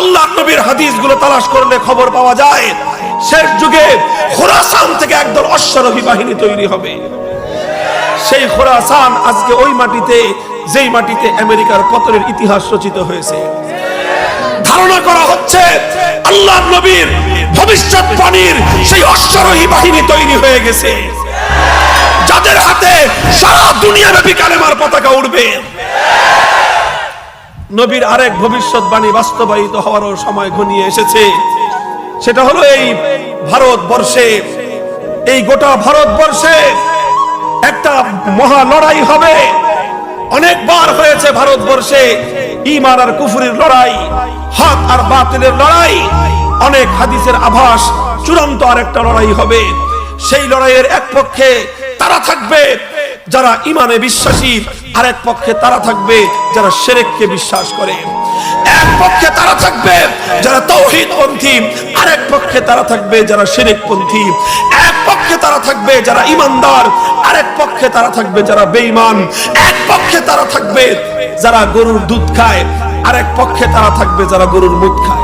আল্লাহ নবীর হাদিসগুলো তালাশ করলে খবর পাওয়া যায়। শেষ যুগে খোরাসান থেকে একদল অশ্বারোহী বাহিনী তৈরি হবে। সেই খোরাসান আজকে ওই মাটিতে, যেই মাটিতে আমেরিকার পতনের ইতিহাস রচিত হয়েছে। ধারণা করা হচ্ছে আল্লাহ নবীর ভবিষ্যৎবাণীর সেই অশ্বারোহী বাহিনী তৈরি হয়ে গেছে। যাদের হাতে সারা দুনিয়াব্যাপী কালেমার পতাকা উঠবে নবীর আরেক ভবিষ্যৎবাণী বাস্তবায়িত হওয়ারও সময় ঘনিয়ে এসেছে। সেটা হলো এই ভারতবর্ষে, এই গোটা ভারতবর্ষে একটা মহা লড়াই হবে। অনেকবার হয়েছে ভারতবর্ষে ইমান আর কুফুরির লড়াই, হক আর বাতিলের লড়াই, অনেক হাদিসের আভাস, চূড়ান্ত আর একটা লড়াই হবে। সেই লড়াইয়ের এক পক্ষে তারা থাকবে যারা ইমানে বিশ্বাসী, আরেক পক্ষে তারা থাকবে যারা সেরেককে বিশ্বাস করে। এক পক্ষে তারা থাকবে যারা তৌহিদ পন্থী, আরেক পক্ষে তারা থাকবে যারা শিরিক পন্থী। এক পক্ষে তারা থাকবে যারা ইমানদার, আরেক পক্ষে তারা থাকবে যারা বেঈমান। এক পক্ষে তারা থাকবে যারা গরুর দুধ খায়, আরেক পক্ষে তারা থাকবে যারা গরুর মুখ খায়।